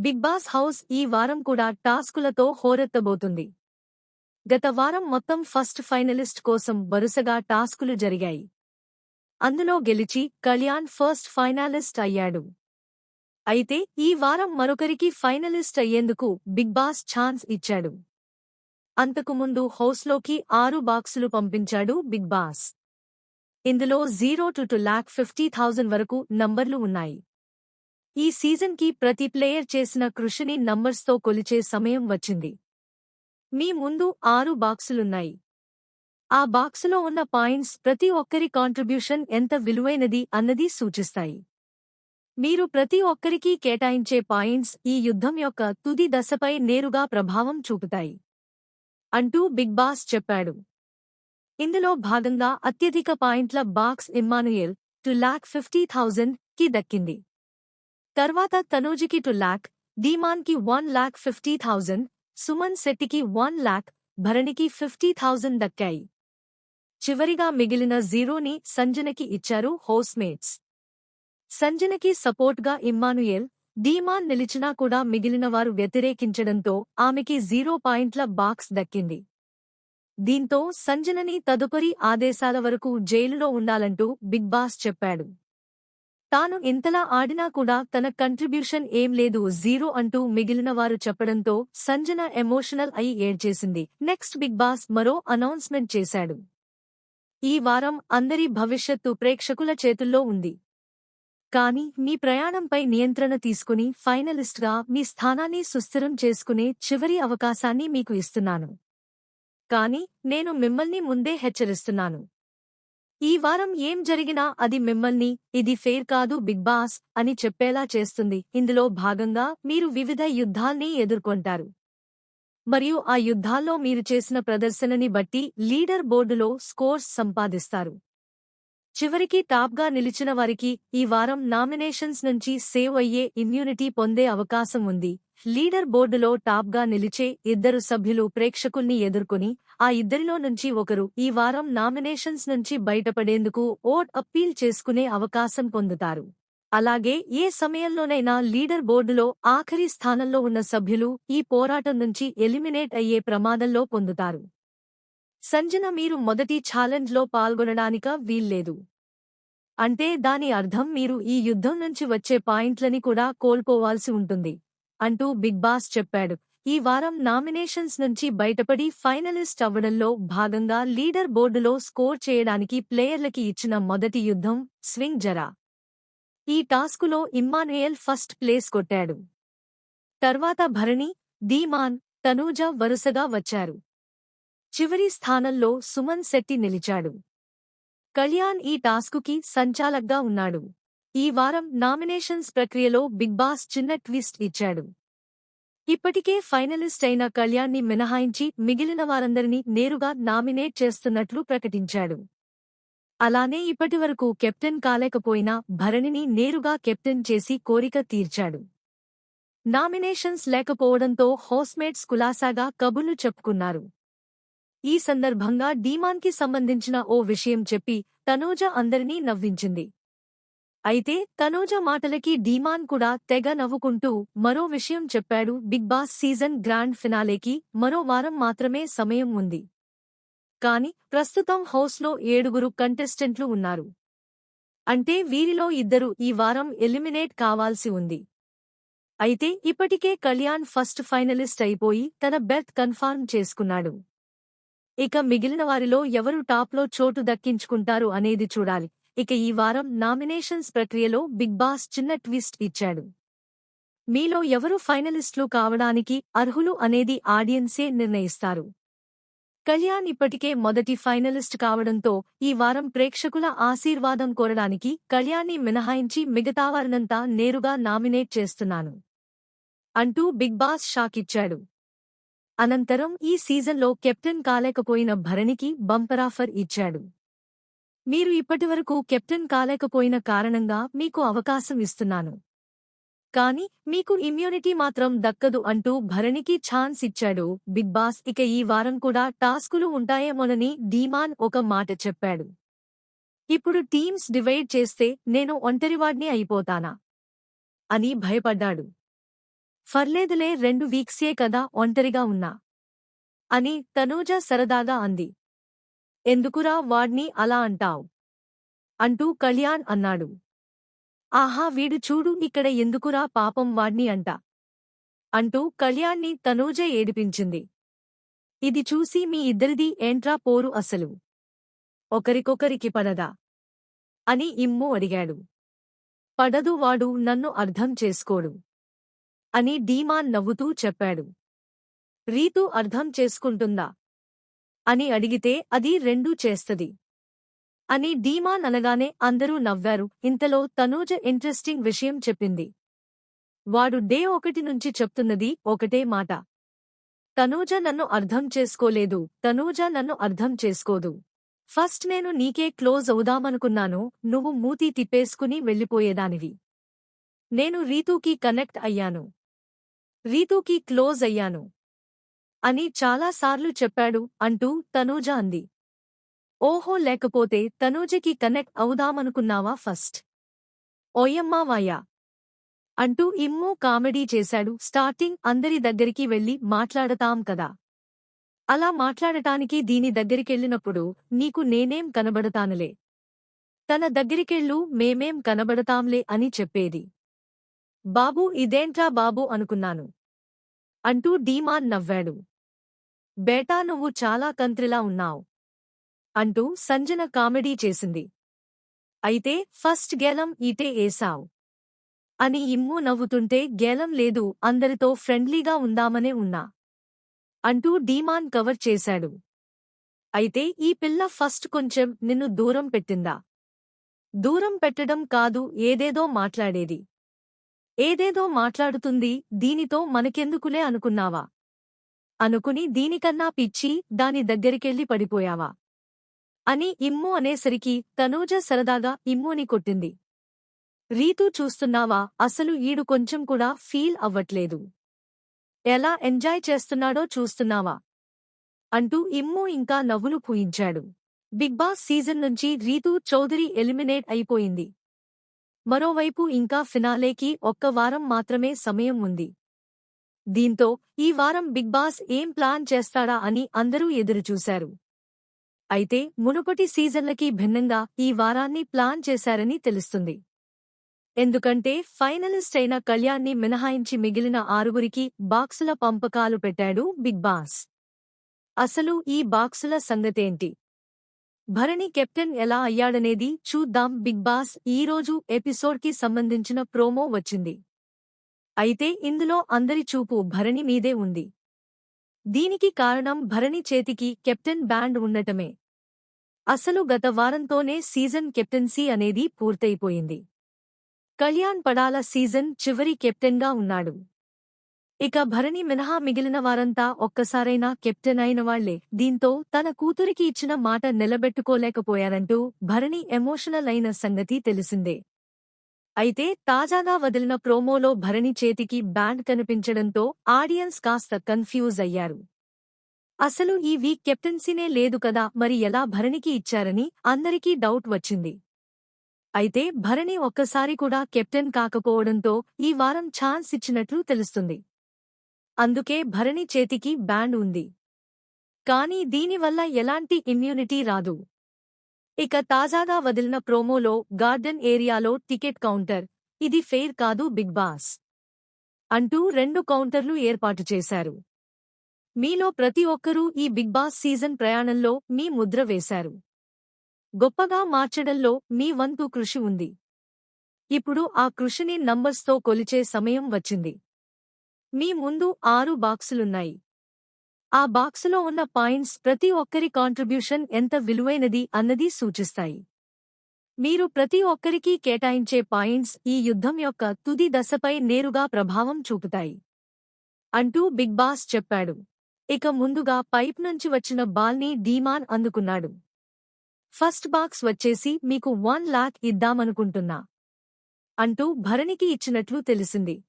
Big boss house ఈ వారం కూడా టాస్కులతో హోరెత్తబోతుంది. గత వారం మొత్తం ఫస్ట్ ఫైనలిస్ట్ కోసం వరుసగా టాస్కులు జరిగాయి. అందులో గెలిచి కళ్యాణ్ ఫస్ట్ ఫైనలిస్ట్ అయ్యాడు. అయితే ఈ వారం మరొకరికి ఫైనలిస్ట్ అయ్యేందుకు బిగ్ బాస్ ఛాన్స్ ఇచ్చాడు. అంతకుముందు హౌస్లోకి ఆరు బాక్సులు పంపించాడు బిగ్ బాస్. ఇందులో zero to two lakh fifty thousand వరకు నంబర్లు ఉన్నాయి. ఈ సీజన్కి ప్రతి ప్లేయర్ చేసిన కృషిని నంబర్స్తో కొలిచే సమయం వచ్చింది. మీ ముందు ఆరు బాక్సులున్నాయి. ఆ బాక్సులో ఉన్న పాయింట్స్ ప్రతి ఒక్కరి కాంట్రిబ్యూషన్ ఎంత విలువైనది అన్నది సూచిస్తాయి. మీరు ప్రతి ఒక్కరికీ కేటాయించే పాయింట్స్ ఈ యుద్ధం యొక్క తుది దశపై నేరుగా ప్రభావం చూపుతాయి. అంటూ బిగ్ బాస్ చెప్పాడు. ఇందులో భాగంగా అత్యధిక పాయింట్ల box Emmanuel two lakh fifty థౌజండ్కి దక్కింది. తర్వాత తనూజికి two lakh డీమాన్కి one lakh fifty thousand Suman శెట్టికి one lakh భరణికి ఫిఫ్టీ థౌజండ్ దక్కాయి. చివరిగా మిగిలిన జీరోని సంజనకి ఇచ్చారు హౌస్మేట్స్. సంజనకి సపోర్ట్గా ఇమ్మానుయేల్ డీమాన్ నిలిచినా కూడా మిగిలినవారు వ్యతిరేకించడంతో ఆమెకి జీరో పాయింట్ల బాక్స్ దక్కింది. దీంతో సంజనని తదుపరి ఆదేశాల వరకు జైలులో ఉండాలంటూ బిగ్ బాస్ చెప్పాడు. తాను ఇంతలా ఆడినా కూడా తన కంట్రిబ్యూషన్ ఏం లేదు జీరో అంటూ మిగిలిన వారు చెప్పడంతో సంజన ఎమోషనల్ అయి ఏడ్చేసింది. నెక్స్ట్ బిగ్ బాస్ మరో అనౌన్స్మెంట్ చేశాడు. ఈ వారం అందరి భవిష్యత్తు ప్రేక్షకుల చేతుల్లో ఉంది. కానీ మీ ప్రయాణంపై నియంత్రణ తీసుకుని ఫైనలిస్ట్గా మీ స్థానాన్ని సుస్థిరం చేసుకునే చివరి అవకాశాన్ని మీకు ఇస్తున్నాను. కానీ నేను మిమ్మల్ని ముందే హెచ్చరిస్తున్నాను. ఈ వారం ఏం జరిగినా అది మిమ్మల్ని ఇది ఫేర్ కాదు బిగ్ బాస్ అని చెప్పేలా చేస్తుంది. ఇందులో భాగంగా మీరు వివిధ యుద్ధాల్ని ఎదుర్కొంటారు. మరియు ఆ యుద్ధాల్లో మీరు చేసిన ప్రదర్శనని బట్టి లీడర్ బోర్డులో స్కోర్స్ సంపాదిస్తారు. చివరికి టాప్గా నిలిచిన వారికి ఈ వారం నామినేషన్స్ నుంచి సేవ్ అయ్యే ఇమ్యూనిటీ పొందే అవకాశం ఉంది. లీడర్ బోర్డులో టాప్గా నిలిచే ఇద్దరు సభ్యులు ప్రేక్షకుల్ని ఎదుర్కొని ఆ ఇద్దరిలో నుంచి ఒకరు ఈ వారం నామినేషన్స్ నుంచి బయటపడేందుకు ఓట్ అప్పీల్ చేసుకునే అవకాశం పొందుతారు. అలాగే ఏ సమయంలోనైనా లీడర్ బోర్డులో ఆఖరి స్థానంలో ఉన్న సభ్యులు ఈ పోరాటం నుంచి ఎలిమినేట్ అయ్యే ప్రమాదంలో పొందుతారు. సంజన మీరు మొదటి ఛాలెంజ్లో పాల్గొనడానిక వీల్లేదు. అంటే దాని అర్థం మీరు ఈ యుద్ధం నుంచి వచ్చే పాయింట్లని కూడా కోల్పోవాల్సి ఉంటుంది. అంటూ బిగ్ బాస్ చెప్పాడు. ఈ వారం నామినేషన్స్ నుంచి బయటపడి ఫైనలిస్ట్ అవ్వడంలో భాగంగా లీడర్ బోర్డులో స్కోర్ చేయడానికి ప్లేయర్లకి ఇచ్చిన మొదటి యుద్ధం స్వింగ్ జరా. ఈ టాస్కులో ఇమ్మానుయేల్ ఫస్ట్ ప్లేస్ కొట్టాడు. తర్వాత భరణి ధీమాన్ తనూజ వరుసగా వచ్చారు. చివరి స్థానంలో సుమన్ శెట్టి నిలిచాడు. కళ్యాణ్ ఈ టాస్కుకి సంచాలక్గా ఉన్నాడు. ఈ వారం నామినేషన్స్ ప్రక్రియలో బిగ్ బాస్ చిన్న ట్విస్ట్ ఇచ్చాడు. ఇప్పటికే ఫైనలిస్ట్ అయిన కళ్యాణ్ని మినహాయించి మిగిలిన వారందరినీ నేరుగా నామినేట్ చేస్తున్నట్లు ప్రకటించాడు. అలానే ఇప్పటివరకు కెప్టెన్ కాలేకపోయినా భరణిని నేరుగా కెప్టెన్ చేసి కోరిక తీర్చాడు. నామినేషన్స్ లేకపోవడంతో హౌస్మేట్స్ కులాసాగా కబుర్లు చెప్పుకున్నారు. ఈ సందర్భంగా డీమాన్కి సంబంధించిన ఓ విషయం చెప్పి తనూజ అందరినీ నవ్వించింది. అయితే తనూజ మాటలకి డీమాన్ కూడా తెగ నవ్వుకుంటూ మరో విషయం చెప్పాడు బిగ్ బాస్ సీజన్ గ్రాండ్ ఫినాలేకి మరో వారం మాత్రమే సమయం ఉంది. కాని ప్రస్తుతం హౌస్లో ఏడుగురు కంటెస్టెంట్లు ఉన్నారు. అంటే వీరిలో ఇద్దరు ఈ వారం ఎలిమినేట్ కావాల్సి ఉంది. అయితే ఇప్పటికే కళ్యాణ్ ఫస్ట్ ఫైనలిస్ట్ అయిపోయి తన బెర్త్ కన్ఫర్మ్ చేసుకున్నాడు. ఇక మిగిలిన వారిలో ఎవరు టాప్లో చోటు దక్కించుకుంటారు అనేది చూడాలి. ఇక ఈ వారం నామినేషన్స్ ప్రక్రియలో బిగ్ బాస్ చిన్న ట్విస్ట్ ఇచ్చాడు. మీలో ఎవరు ఫైనలిస్టులు కావడానికి అర్హులు అనేది ఆడియన్సే నిర్ణయిస్తారు. కళ్యాణ్ ఇప్పటికే మొదటి ఫైనలిస్ట్ కావడంతో ఈ వారం ప్రేక్షకుల ఆశీర్వాదం కోరడానికి కళ్యాణ్ని మినహాయించి మిగతావారినంతా నేరుగా నామినేట్ చేస్తున్నాను. అంటూ బిగ్ బాస్ షాకిచ్చాడు. అనంతరం ఈ సీజన్లో కెప్టెన్ కాలేకపోయిన భరణికి బంపరాఫర్ ఇచ్చాడు. మీరు ఇప్పటివరకు కెప్టెన్ కాలేకపోయిన కారణంగా మీకు అవకాశం ఇస్తున్నాను. కాని మీకు ఇమ్యూనిటీ మాత్రం దక్కదు అంటూ భరణికి ఛాన్స్ ఇచ్చాడు బిగ్ బాస్. ఇక ఈ వారం కూడా టాస్కులు ఉంటాయేమోనని డీమాన్ ఒక మాట చెప్పాడు. ఇప్పుడు టీమ్స్ డివైడ్ చేస్తే నేను ఒంటరివాడ్ని అయిపోతానా? అని భయపడ్డాడు. ఫర్లేదులే రెండు వీక్సే కదా ఒంటరిగా ఉన్నా అని తనూజ సరదాగా అంది. ఎందుకురా వాడ్ని అలా అంటావ్? అంటూ కళ్యాణ్ అన్నాడు. ఆహా వీడు చూడు ఇక్కడ ఎందుకురా పాపం వాడ్ని అంట అంటూ కళ్యాణ్ని తనూజ ఏడిపించింది. ఇది చూసి మీ ఇద్దరిది ఏంట్రా పోరు అసలు? ఒకరికొకరికి పడదా? అని ఇమ్ము అడిగాడు. పడదు వాడు నన్ను అర్థం చేసుకోడు. అని డీమాన్ నవ్వుతూ చెప్పాడు. రీతు అర్థం చేసుకుంటుందా? అని అడిగితే అది రెండూ చేస్తది. అని డీమాన్ అనగానే అందరూ నవ్వారు. ఇంతలో తనూజ ఇంట్రెస్టింగ్ విషయం చెప్పింది. వాడు డే ఒకటి నుంచి చెప్తున్నది ఒకటే మాట. తనూజ నన్ను అర్థం చేసుకోలేదు. తనూజ నన్ను అర్థం చేసుకోదు. ఫస్ట్ నేను నీకే క్లోజ్ అవుదామనుకున్నాను. నువ్వు మూతి తిప్పేసుకుని వెళ్ళిపోయేదానివి. నేను రీతూకి కనెక్ట్ అయ్యాను. రీతూకి క్లోజ్ అయ్యాను. అని చాలాసార్లు చెప్పాడు అంటూ తనూజ అంది. ఓహో లేకపోతే తనూజకి కనెక్ట్ అవుదామనుకున్నావా ఫస్ట్? ఓయమ్మా వాయా! అంటూ ఇమ్మూ కామెడీ చేశాడు. స్టార్టింగ్ అందరి దగ్గరికి వెళ్ళి మాట్లాడతాం కదా. అలా మాట్లాడటానికి దీని దగ్గరికెళ్ళినప్పుడు నీకు నేనేం కనబడతానులే? తన దగ్గరికెళ్ళు మేమేం కనబడతాంలే అని చెప్పేది. బాబూ ఇదేంట్రా బాబూ అనుకున్నాను. అంటూ డీమాన్ నవ్వాడు. బేటా నువ్వు చాలా కంత్రిలా ఉన్నావు అంటూ సంజన కామెడీ చేసింది. అయితే ఫస్ట్ గేలం ఈటే ఏసావ్ అని ఇమ్ము నవ్వుతుంటే గేలం లేదు అందరితో ఫ్రెండ్లీగా ఉందామనే ఉన్నా అంటూ డీమాన్ కవర్ చేశాడు. అయితే ఈ పిల్ల ఫస్ట్ కొంచెం నిన్ను దూరం పెట్టిందా? దూరం పెట్టడం కాదు ఏదేదో మాట్లాడేది. ఏదేదో మాట్లాడుతుంది దీనితో మనకెందుకులే అనుకున్నావా? అనుకుని దీనికన్నా పిచ్చి దాని దగ్గరికెళ్ళి పడిపోయావా? అని ఇమ్ము అనేసరికి తనూజ సరదాగా ఇమ్ముని కొట్టింది. రీతూ చూస్తున్నావా? అసలు ఈడు కొంచెం కూడా ఫీల్ అవ్వట్లేదు. ఎలా ఎంజాయ్ చేస్తున్నాడో చూస్తున్నావా? అంటూ ఇమ్ము ఇంకా నవ్వులు పూయించాడు. బిగ్ బాస్ సీజన్ నుంచి రీతూ చౌదరి ఎలిమినేట్ అయిపోయింది. మరోవైపు ఇంకా ఫినాలేకి ఒక్క వారం మాత్రమే సమయం ఉంది. దీంతో ఈ వారం బిగ్ బాస్ ఏం ప్లాన్ చేస్తాడా అని అందరూ ఎదురుచూశారు. అయితే మునుపటి సీజన్లకి భిన్నంగా ఈ వారాన్ని ప్లాన్ చేశారని తెలుస్తుంది. ఎందుకంటే ఫైనలిస్ట్ అయిన కళ్యాణ్ని మినహాయించి మిగిలిన ఆరుగురికి బాక్సుల పంపకాలు పెట్టాడు బిగ్ బాస్. అసలు ఈ బాక్సుల సంగతేంటి? భరణి కెప్టెన్ ఎలా అయ్యాడనేది చూద్దాం. బిగ్ బాస్ ఈరోజు ఎపిసోడ్కి సంబంధించిన ప్రోమో వచ్చింది. అయితే ఇందులో అందరి చూపు భరణి మీదే ఉంది. దీనికి కారణం భరణి చేతికి కెప్టెన్ బ్యాండ్ ఉండటమే. అసలు గత వారంతోనే సీజన్ కెప్టెన్సీ అనేది పూర్తయిపోయింది. కళ్యాణ్ పడాల సీజన్ చివరి కెప్టెన్గా ఉన్నాడు. ఇక భరణి మినహా మిగిలిన వారంతా ఒక్కసారైనా కెప్టెన్ అయిన వాళ్ళే. దీంతో తన కూతురికి ఇచ్చిన మాట నిలబెట్టుకోలేకపోయారంటూ భరణి ఎమోషనల్ అయిన సంగతి తెలిసిందే. అయితే తాజాగా వదిలిన ప్రోమోలో భరణి చేతికి బ్యాండ్ కనిపించడంతో ఆడియన్స్ కాస్త కన్ఫ్యూజ్ అయ్యారు. అసలు ఈ వీక్ కెప్టెన్సీనే లేదు కదా మరి ఎలా భరణికి ఇచ్చారని అందరికీ డౌట్ వచ్చింది. అయితే భరణి ఒక్కసారి కూడా కెప్టెన్ కాకపోవడంతో ఈ వారం ఛాన్స్ ఇచ్చినట్లు తెలుస్తుంది. అందుకే భరణి చేతికి బ్యాండ్ ఉంది. కానీ దీనివల్ల ఎలాంటి ఇమ్యూనిటీ రాదు. ఇక తాజాగా వదిలిన ప్రోమోలో గార్డెన్ ఏరియాలో టికెట్ కౌంటర్. ఇది ఫెయిర్ కాదు బిగ్ బాస్. అంటూ రెండు కౌంటర్లు ఏర్పాటు చేశారు. మీలో ప్రతి ఒక్కరూ ఈ బిగ్ బాస్ సీజన్ ప్రయాణంలో మీ ముద్ర వేశారు. గొప్పగా మార్చడంలో మీ వంతు కృషి ఉంది. ఇప్పుడు ఆ కృషిని నంబర్స్తో కొలిచే సమయం వచ్చింది. మీ ముందు ఆరు బాక్సులున్నాయి. ఆ బాక్సులో ఉన్న పాయింట్స్ ప్రతి ఒక్కరి కాంట్రిబ్యూషన్ ఎంత విలువైనది అన్నది సూచిస్తాయి. మీరు ప్రతి ఒక్కరికీ కేటాయించే పాయింట్స్ ఈ యుద్ధం యొక్క తుది దశపై నేరుగా ప్రభావం చూపుతాయి. అంటూ బిగ్ బాస్ చెప్పాడు. ఇక ముందుగా పైప్ నుంచి వచ్చిన బాల్ని డీమాన్ అందుకున్నాడు. ఫస్ట్ బాక్స్ వచ్చేసి మీకు వన్ లాక్ ఇద్దామనుకుంటున్నా. అంటూ భరణికి ఇచ్చినట్లు తెలిసింది.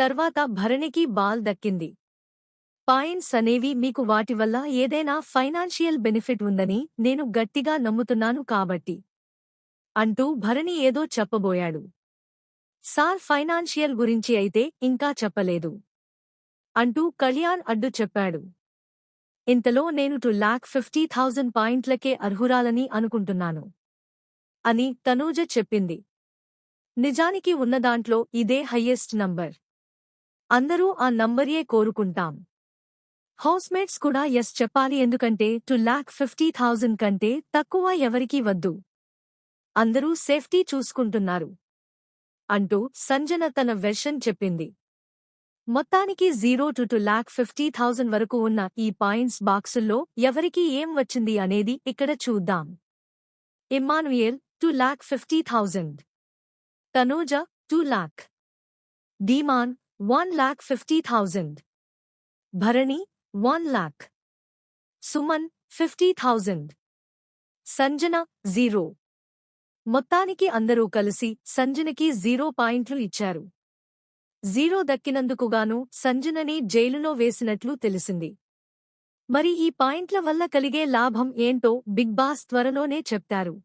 తర్వాత భరణికి బాల్ దక్కింది. పాయింట్స్ అనేవి మీకు వాటి వల్ల ఏదైనా ఫైనాన్షియల్ బెనిఫిట్ ఉందని నేను గట్టిగా నమ్ముతున్నాను కాబట్టి. అంటూ భరణి ఏదో చెప్పబోయాడు. సార్ ఫైనాన్షియల్ గురించి అయితే ఇంకా చెప్పలేదు అంటూ కళ్యాణ్ అడ్డు చెప్పాడు. ఇంతలో నేను టు లాక్ ఫిఫ్టీ థౌజండ్ పాయింట్లకే అర్హురాలని అనుకుంటున్నాను అని తనూజ చెప్పింది. నిజానికి ఉన్నదాంట్లో ఇదే హయ్యెస్ట్ నంబర్ అందరూ ఆ నంబరియే కోరుకుంటాం. హౌస్మేట్స్ కూడా ఎస్ చెప్పాలి ఎందుకంటే టు లాక్ ఫిఫ్టీ థౌజండ్ కంటే తక్కువ ఎవరికీ వద్దు. అందరూ సేఫ్టీ చూసుకుంటున్నారు. అంటూ సంజన తన వెర్షన్ చెప్పింది. మొత్తానికి zero to two lakh fifty thousand వరకు ఉన్న ఈ పాయింట్స్ బాక్సుల్లో ఎవరికి ఏం వచ్చింది అనేది ఇక్కడ చూద్దాం. Emmanuel two lakh fifty thousand Tanuja two lakh Demon one lakh fifty thousand. Bharani one lakh. Suman fifty thousand. Sanjana zero. మొత్తానికి అందరూ కలిసి సంజనకి జీరో పాయింట్లు ఇచ్చారు. జీరో దక్కినందుకుగాను సంజనని జైలులో వేసినట్లు తెలిసింది. మరి ఈ పాయింట్ల వల్ల కలిగే లాభం ఏంటో బిగ్ బాస్ త్వరలోనే చెప్తారు.